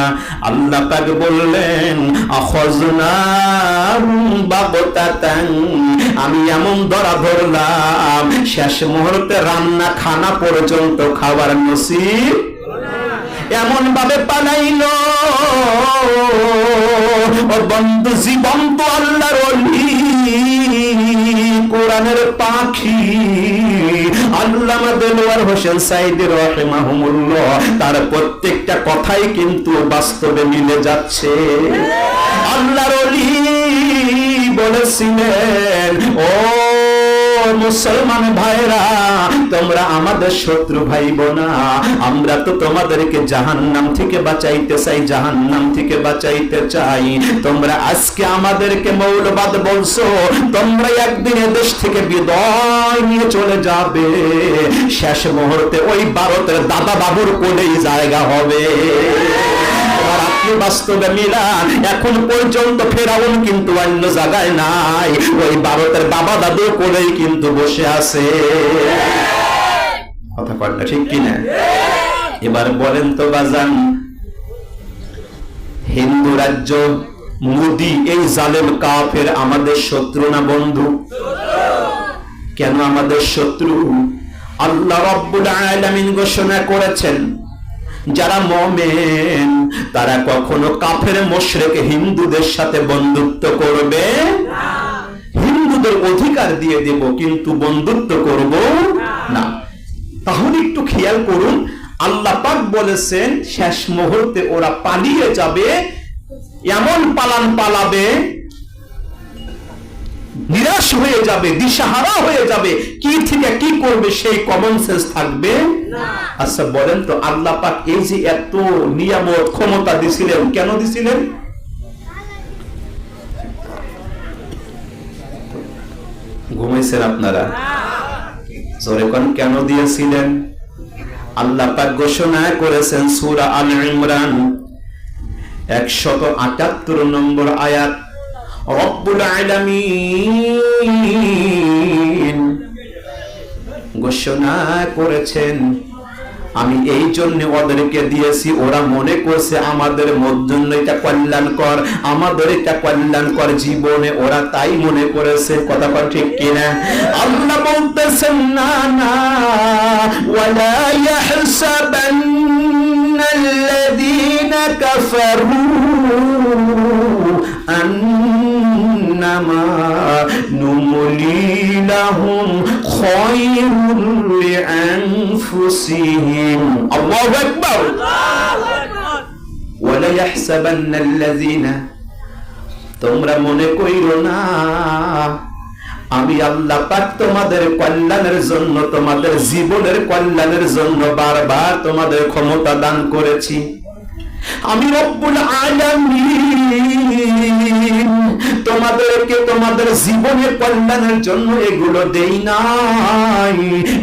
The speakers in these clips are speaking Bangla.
না। আল্লাহ পাক বললেন আমি এমন ধরা ধরলাম, শেষ মুহূর্তে রান্না খানা পর্যন্ত খাবার নসিব এমন ভাবে পালাইল বন্ধু, জীবন্ত আল্লাহর কোরআনের পাখি দেলোয়ার হোসেন তার প্রত্যেকটা কথাই কিন্তু বাস্তবে মিলে যাচ্ছে। আল্লাহর বলেছিলেন ও মুসলমান ভাইরা, তোমরা আমাদের শত্রু ভাইব না। আমরা তো তোমাদেরকে জাহান্নাম থেকে বাঁচাইতে চাই, জাহান্নাম থেকে বাঁচাইতে চাই। তোমরা আজকে আমাদেরকে মৌলবাদ বলছো, তোমরা একদিন দেশ থেকে বিদায় নিয়ে চলে যাবে। শেষ মুহূর্তে ওই ভারতের দাদা বাবুর কোলেই জায়গা হবে। আপনি বাস্তবে মিলান। এখন পর্যন্ত ফেরাউন কিন্তু অন্য জায়গায় নাই। ওই ভারতের বাবা দাদু কোলেই কিন্তু বসে আছে। কথা কয়টা ঠিক কিনা? এবার বলেন তো বাজান, হিন্দু রাজ্য মোদি, এই জালেম কাফের আমাদের শত্রু না বন্ধু? কেন আমাদের শত্রু? আল্লাহ রব্বুল আলামিন ঘোষণা করেছেন যারা মমেন, তারা কখনো কাফের, মোশরেক, হিন্দুদের সাথে বন্ধুত্ব করবে হিন্দুদের অধিকার দিয়ে দেব, কিন্তু বন্ধুত্ব করব না। তাহলে একটু খেয়াল করুন, আল্লাহ পাক বলেছেন, শেষ মুহূর্তে ওরা পালিয়ে যাবে, এমন পালান পালাবে নিরাশ হয়ে যাবে দিশাহারা হয়ে যাবে। কি থেকে কি করবে সেই কমন সেন্স থাকবে? আচ্ছা বলেন তো আল্লাহ পাক এই যে এত নিয়ামত ক্ষমতা দিছিলেন কেন দিছিলেন? ঘুমাইছেন আপনারা? জোরে কোন কেন দিয়েছিলেন? আল্লাহ পাক ঘোষণা করেছেন সূরা আল ইমরান 178 নম্বর আয়াত। রব্বুল আলামিন ঘোষণা করেছেন, আমি এই জন্য ওদেরকে দিয়েছি, ওরা মনে করছে আমাদের কল্যাণকর, আমাদের এটা কল্যাণকর জীবনে ওরা তাই মনে করেছে, কথা ঠিক কিনা? আল্লাহ বলতেছেন, না না, ওয়ালা أنما نملي لهم خير لأنفسهم الله أكبر ولا يحسبن الذين তোমরা মনে কইরো না আমি আল্লাহ পাক তোমাদের কল্যাণের জন্য তোমাদের জীবনের কল্যাণের জন্য বারবার তোমাদের ক্ষমতা দান করেছি আমি রব্বুল আলামিন তোমাদেরকে তোমাদের জীবনের কল্যাণের জন্য এগুলো দেই নাই।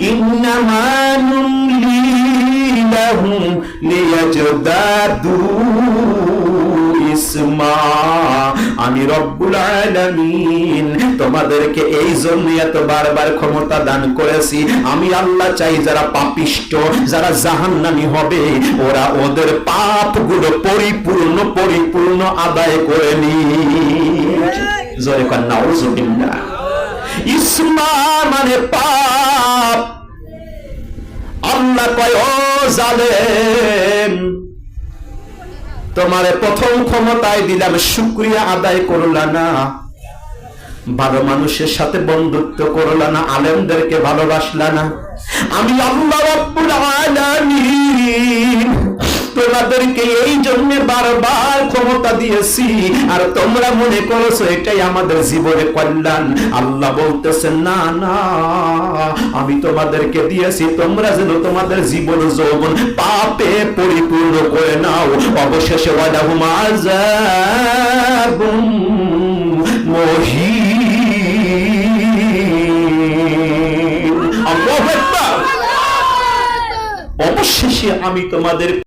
ইন্নামা নুমলি লাহুম লিয়াজদাদু। ইসমা, আমি রব্বুল আলামিন তোমাদেরকে এই জন্য এত বারবার ক্ষমতা দান করেছি। আমি আল্লাহ চাই যারা পাপিষ্ট, যারা জাহান্নামী হবে, ওরা ওদের পাপগুলো পরিপূর্ণ পরিপূর্ণ আদায় করে নি জোরে কন্যা ওজুবিল্লাহ ইসমা মানে পাপ। আল্লাহ কয়, ও জালেম তোমার প্রথম ক্ষমতায় দিলাম, শুক্রিয়া আদায় করলা না। ভালো মানুষের সাথে বন্ধুত্ব করলা না, আলেমদেরকে ভালোবাসলা না। আমি আল্লাহ রাব্বুল আলামিন তোমাদেরকে এই জন্য বারবার ক্ষমতা দিয়েছি। আর তোমরা মনে করেছ এটাই আমাদের জীবনে কল্যাণ। আল্লাহ বলতেছেন না না আমি তোমাদেরকে দিয়েছি। তোমরা যেন তোমাদের জীবন যৌবন পাপে পরিপূর্ণ করে নাও। অবশেষে ওয়ালাহুম আযাবুম মুহিন অবশেষে আমি তোমাদের